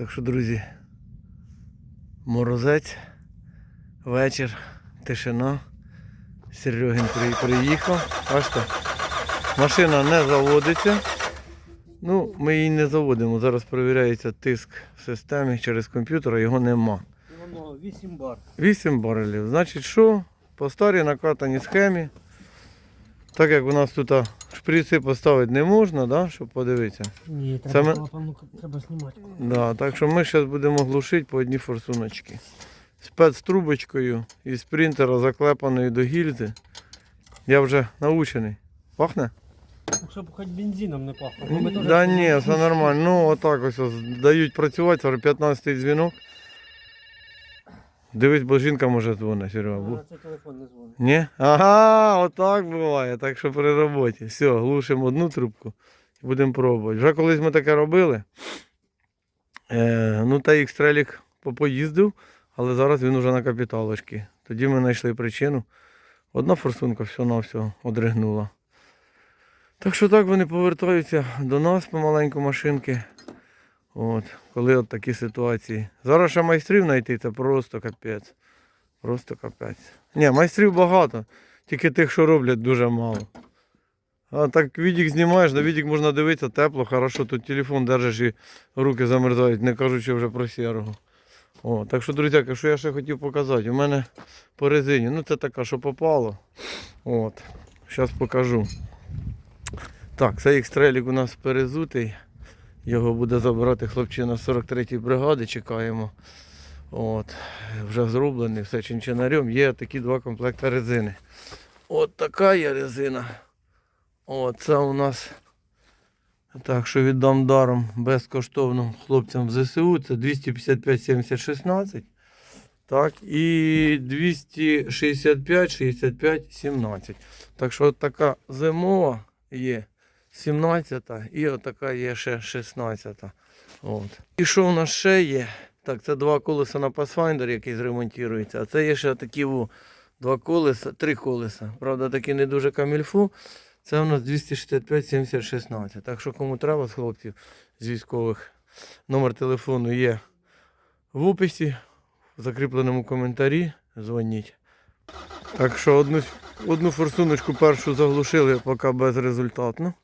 Так що, друзі, морозець, вечір, тишина. Серегін при- приїхав. Бачите, машина не заводиться. Ну, ми її не заводимо. Зараз перевіряється тиск в системі через комп'ютер, його нема. Воно 8 бар. 8 барелів. Значить, що? По старій накатаній схемі. Так як у нас тут шприци поставити не можна, да, щоб подивитися. Ні, Саме- треба, клапану треба знімати. Да, так що ми зараз будемо глушити по одній форсуночці. Спецтрубочкою із принтера заклепаною до гільзи. Я вже научений. Пахне? Щоб хоч бензином не пахло. Да ні, все нормально. Ну отак ось, ось дають працювати, зараз 15-й дзвінок. Дивись, бо жінка може дзвонить, Серега. Бу- Це телефон не дзвонить. Ні? Ага, отак буває. Так що при роботі. Все, глушимо одну трубку і будемо пробувати. Вже колись ми таке робили. Е, ну та екстрелік попоїздив, але зараз він уже на капіталочці. Тоді ми знайшли причину. Одна форсунка все-навсього одригнула. Так що так вони повертаються до нас помаленьку машинки. От, коли от такі ситуації. Зараз ще майстрів знайти, це просто капець. Просто капець. Ні, майстрів багато, тільки тих, що роблять, дуже мало. А так відік знімаєш, на відік можна дивитися, тепло, хорошо, тут телефон держиш і руки замерзають, не кажучи вже про сірого. О, так що, друзяки, що я ще хотів показати? У мене по резині, ну це така, що попало. От. Зараз покажу. Так, цей екстрелік у нас перезутий. Його буде забирати хлопчина з 43-ї бригади, чекаємо. От, вже зроблений, все чинчинарем. Є такі два комплекти резини. От така є резина. От, це у нас так, що віддам даром безкоштовно хлопцям в ЗСУ. Це 255 70 16. Так, і 265 65 17. Так що от така зимова є 17 і отака є ще 16. От. І що у нас ще є? Так, це два колеса на Pathfinder, який зремонтується. А це є ще такі о, два колеса, три колеса. Правда, такі не дуже камільфу. Це у нас 265 70 16. Так що кому треба з хлопців з військових, номер телефону є в описі, в закріпленому коментарі. Дзвоніть. Так що одну, одну форсуночку першу заглушили, поки безрезультатно.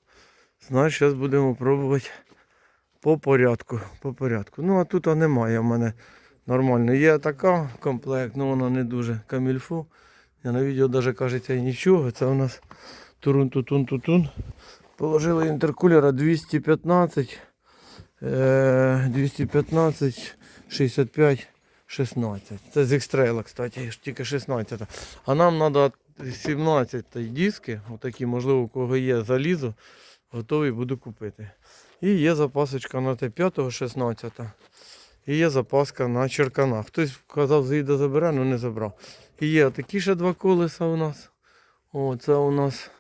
Значить, зараз будемо пробувати по порядку. По порядку. Ну, а тут немає в мене нормально. Є така комплект, але вона не дуже камільфу. Я на відео навіть кажеться і нічого. Це у нас турун-тутун-тутун. Положили інтеркулера 215, е, 215, 65, 16. Це з екстрейла, кстати, тільки 16. А нам треба 17 диски, отакі, можливо, у кого є залізо, готовий буду купити. І є запасочка на Т5 16. І є запаска на черканах. Хтось казав, заїде забере, але не забрав. І є такі ще два колеса у нас. О, це у нас.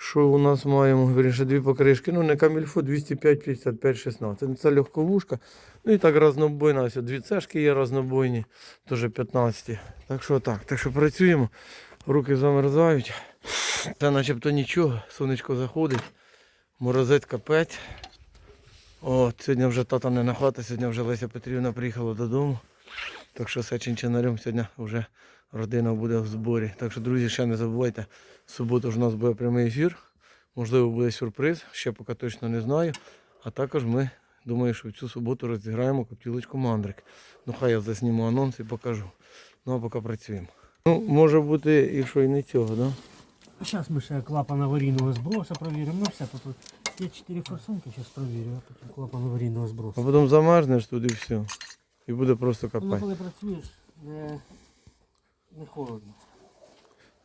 Що у нас маємо? Вірніше, дві покришки. Ну, не камільфо 205, 55, 16. Це легковушка. Ну і так разнобойна. Ось дві цешки є разнобойні, теж 15. Так що так. Так що працюємо. Руки замерзають. Це начебто нічого. Сонечко заходить. Морозець капець. От, сьогодні вже тата не на хата, сьогодні вже Леся Петрівна приїхала додому. Так що все чинчинарем сьогодні вже родина буде в зборі. Так що, друзі, ще не забувайте, в суботу ж у нас буде прямий ефір. Можливо, буде сюрприз, ще поки точно не знаю. А також ми думаю, що в цю суботу розіграємо коптілочку мандрик. Ну хай я засніму анонс і покажу. Ну а поки працюємо. Ну, може бути і що і не цього, да? А зараз ми ще клапан аварійного зброса провіримо. Ну все, тут є 4 форсунки, зараз провірю, а потім клапан аварійного А збросу. потім замерзнеш туди і все. І буде просто Ну, капець. коли працюєш, не, не холодно.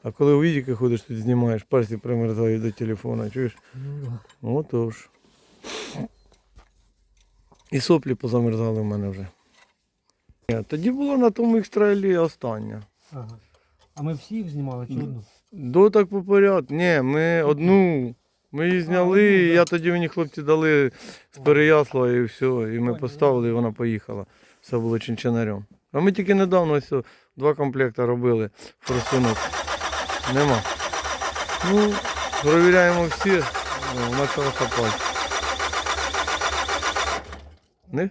А коли у відіки ходиш, тут знімаєш, пальці примерзають до телефона, чуєш? Ну, да. Отож. І соплі позамерзали в мене вже. Ні, Тоді було на тому екстрайлі остання. ага. А ми всі їх знімали чи одну? До так по порядку. Ні, ми одну. Ми її зняли, одну, і я тоді мені хлопці дали з Переясла і все. І ми поставили, і вона поїхала. Все було чинчинарем. А ми тільки недавно ось два комплекти робили форсунок. Нема. Ну, провіряємо всі. О, Почала хапати. Не?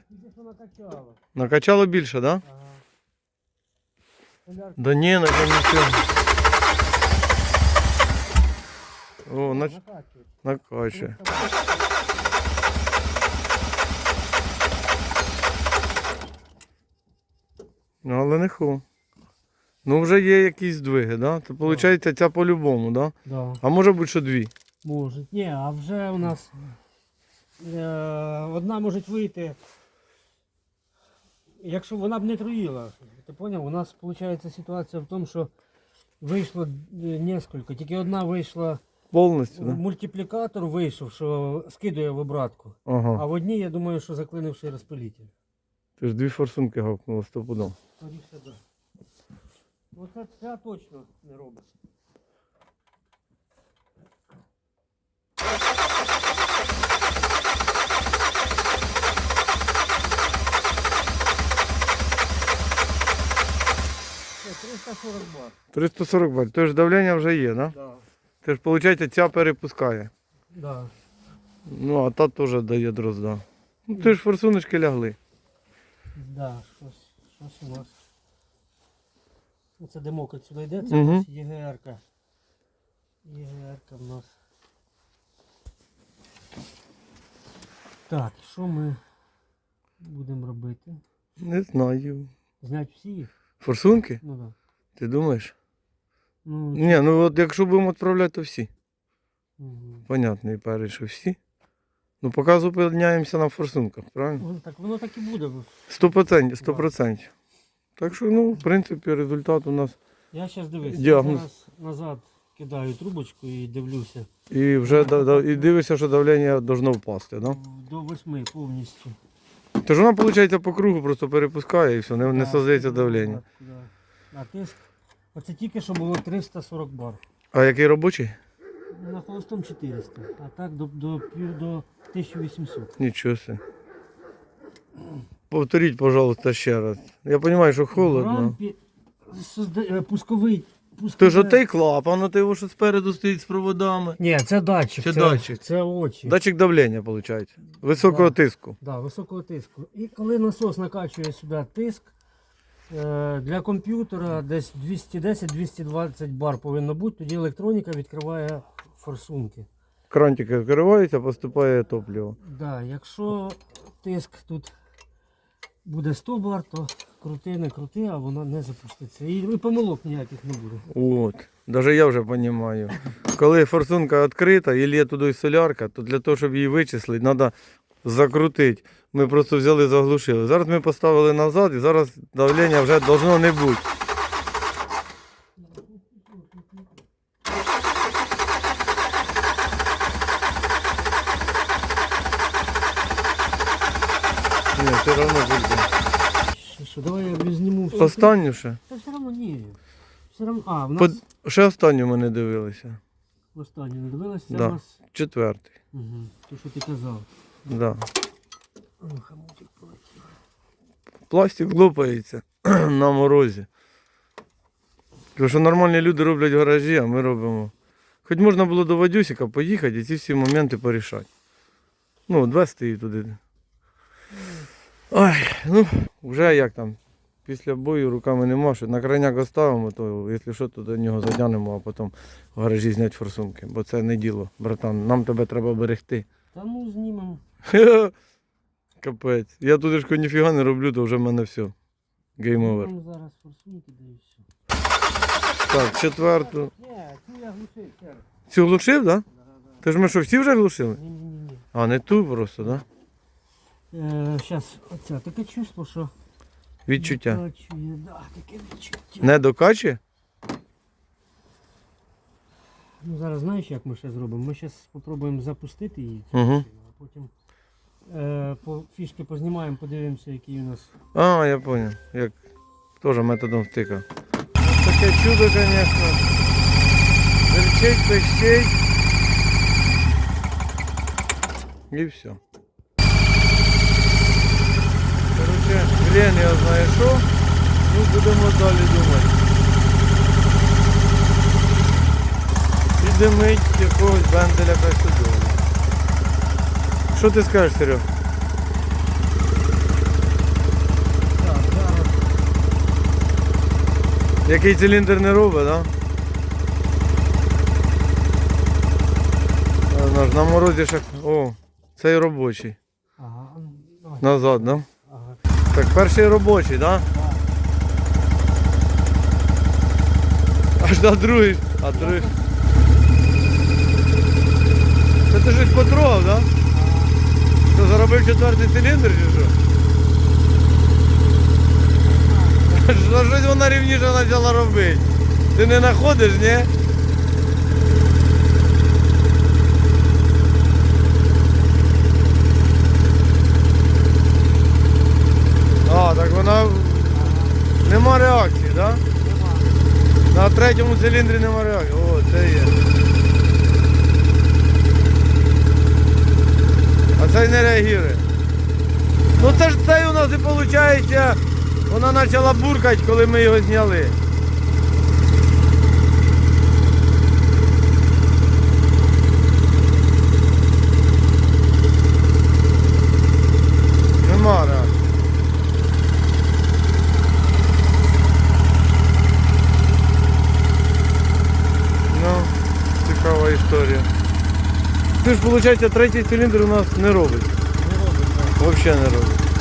накачало. Більше, так? Да? Ага. Да ні, на нічого. Нач... накачує. накачує. Ну, але не ху. Ну, вже є якісь здвиги, да? То виходить, ця по-любому, да? Да. А може бути, що дві. Може. Ні, а вже у нас е, одна може вийти. Якщо вона б не труїла, ти поняв? У нас виходить ситуація в тому, що вийшло е, несколько, тільки одна вийшла, Повністю, да? мультиплікатор вийшов, що скидує в обратку. А в одній, я думаю, що заклинивший розпилитель. Ти ж дві форсунки гавкнуло стопудом. Скоріше, да. Оце ця точно не робить. Це 340 бат. 340 баль. То ж давлення вже є, да? Да. Ти ж, виходить, ця перепускає. Да. Ну, а та теж дає дрозда. Ну, ти ж форсуночки лягли. Да, щось, щось у нас. Оце димок отсюди йде, це Мгм. у нас ЄГР-ка. ЄГР-ка в нас. Так, що ми будемо робити? Не знаю. Зняти всі їх? Форсунки? Ну да. Ти думаєш? Ну, Ні, ну от якщо будемо відправляти, то всі. мгм. Понятно, і перший, що всі. Ну, поки зупиняємося на форсунках, правильно? Ну, так, воно так і буде. Сто процентів, сто процентів. Так що, ну, в принципі, результат у нас. Я зараз дивись, я Діагноз. зараз назад кидаю трубочку і дивлюся. І вже да- да- і дивишся, що давлення должно впасти, да? До восьми повністю. Тож вона, виходить, по кругу просто перепускає і все, не, не Так, создається да, давлення. да. А тиск. Оце тільки що було 340 бар. А який робочий? На холостом 400, а так до, до, до 1800. Нічого себе. Повторіть, пожалуйста, ще раз. Я розумію, що В холодно. рампі созда- е, пусковий. Ти пусковий... ж отей клапан, а ти його що спереду стоїть з проводами. Ні, це датчик. Це це, датчик. Це очі. Датчик давлення, виходить. Високого Да. тиску. Да, високого тиску. І коли насос накачує сюди тиск, для комп'ютера десь 210-220 бар повинно бути, тоді електроніка відкриває форсунки. Крантики відкриваються, поступає топливо. Да, якщо тиск тут буде 100 бар, то крути, не крути, а вона не запуститься. І, і помилок ніяких не буде. От. Даже я вже розумію. Коли форсунка відкрита і є туди солярка, то для того, щоб її вичислити, треба закрутити. Ми просто взяли, заглушили. Зараз ми поставили назад і зараз давлення вже должно не бути. Ні, все одно буде. Що, давай я взніму все. Останню ще. Та все одно ні. Все одно, а, в нас Ще останню ми не дивилися. останнє не дивилася, Да. у нас. Четвертий. Угу, то, що ти казав. Да. Хамутик полетів. Пластик лопається на морозі. Тому що нормальні люди роблять гаражі, а ми робимо. Хоч можна було до Вадюсика поїхати і ці всі моменти порішати. Ну, відвести її туди. Ой, ну, вже як там. Після бою руками нема, що на крайняк оставимо, то якщо що, то до нього задянемо, а потім в гаражі зняти форсунки. Бо це не діло, братан. Нам тебе треба берегти. Та ну знімемо. Капець. Я туди ж ніфіга не роблю, то вже в мене все. Гейм овер. Зараз форсунки і все. Так, четверту. Ні, цю я глушив, сер. Цю глушив, так? Да? Ти ж ми що, всі вже глушили? Ні, ні, ні, ні. А, не ту просто, так? Да? Е, Зараз, оця таке чувство, що Відчуття. накачує, да, таке відчуття. Не докачує? Ну, зараз знаєш, як ми ще зробимо? Ми зараз спробуємо запустити її, цю Мгм. машину, а потім е, по, фішки познімаємо, подивимося, який у нас. А, я зрозумів. Як теж методом втика. Таке чудо, звісно. Верчить, пищить. І все. Короче, Глен, я знаю що. Ну, будемо далі думати. димить якогось бенделя бензеля присудили. Що ти скажеш, Серег? Який циліндр не робить, так? Е, на морозі ще... О, цей робочий. Ага. Назад, да? Ага. Так, перший робочий, так? Да? Аж на другий, а другий ти щось потрогав, да? Що заробив четвертий циліндр чи що? Що щось вона рівніше почала робити. Ти не знаходиш, ні? А, так вона нема реакції, так? Да? На третьому циліндрі нема реакції. О, це є. Реагує. Ну це ж цей у нас і виходить, вона почала буркати, коли ми його зняли. Нема реакції. Ну, цікава історія. Ти ж, виходить, третій циліндр у нас не робить. Взагалі не робить.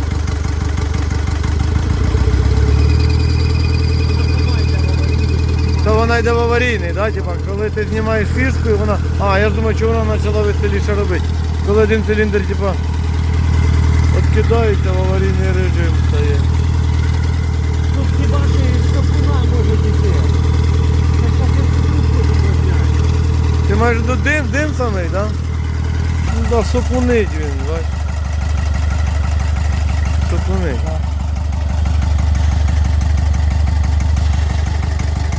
То вона йде в аварійний, да? Типа, коли ти знімаєш фішку і вона. А, я ж думаю, що вона почала веселіше робити. Коли один циліндр, типа, відкидається в аварійний режим стає. Тут хіба що і може піти. Ти маєш до дим, дим самий, так? Да? Ну да, сопунить він, бач. Сопунить.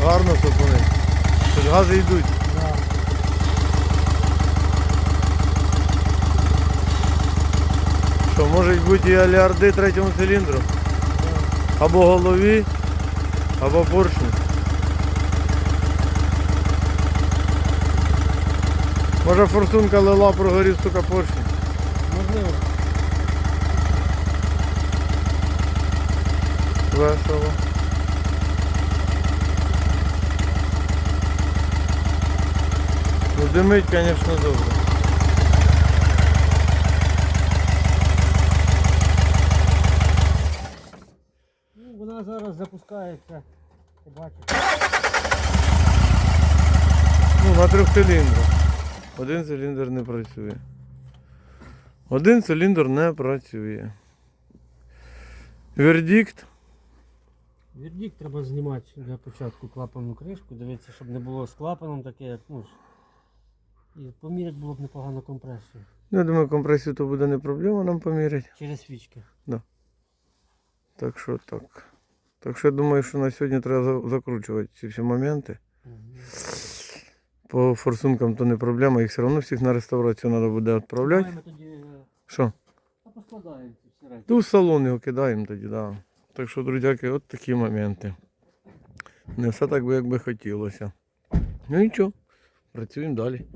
Гарно сопунить. Тож гази йдуть. Що, можуть бути і аліарди третьому циліндру. Або голові, або поршні. Може форсунка лила, прогорів, сука, поршні. Можливо. Весело. Ну димить, звісно, добре. Ну, вона зараз запускається. Ти бачиш. Ну, на трьох циліндрах. Один циліндр не працює. Один циліндр не працює. Вердикт. Вердикт треба знімати для початку клапану кришку, дивитися, щоб не було з клапаном таке, як ну. І поміряти було б непогано компресію. Я думаю, компресію то буде не проблема нам поміряти. Через свічки. Так що так. Так що я думаю, що на сьогодні треба закручувати ці всі моменти. Мгм. По форсункам то не проблема, їх все одно всіх на реставрацію треба буде відправляти. Тоді е, Що? та поскладаємо ці всі речі. Ту в салон його кидаємо тоді, да. Так що, друзяки, от такі моменти. Не все так би, як би хотілося. Ну і чого, працюємо далі.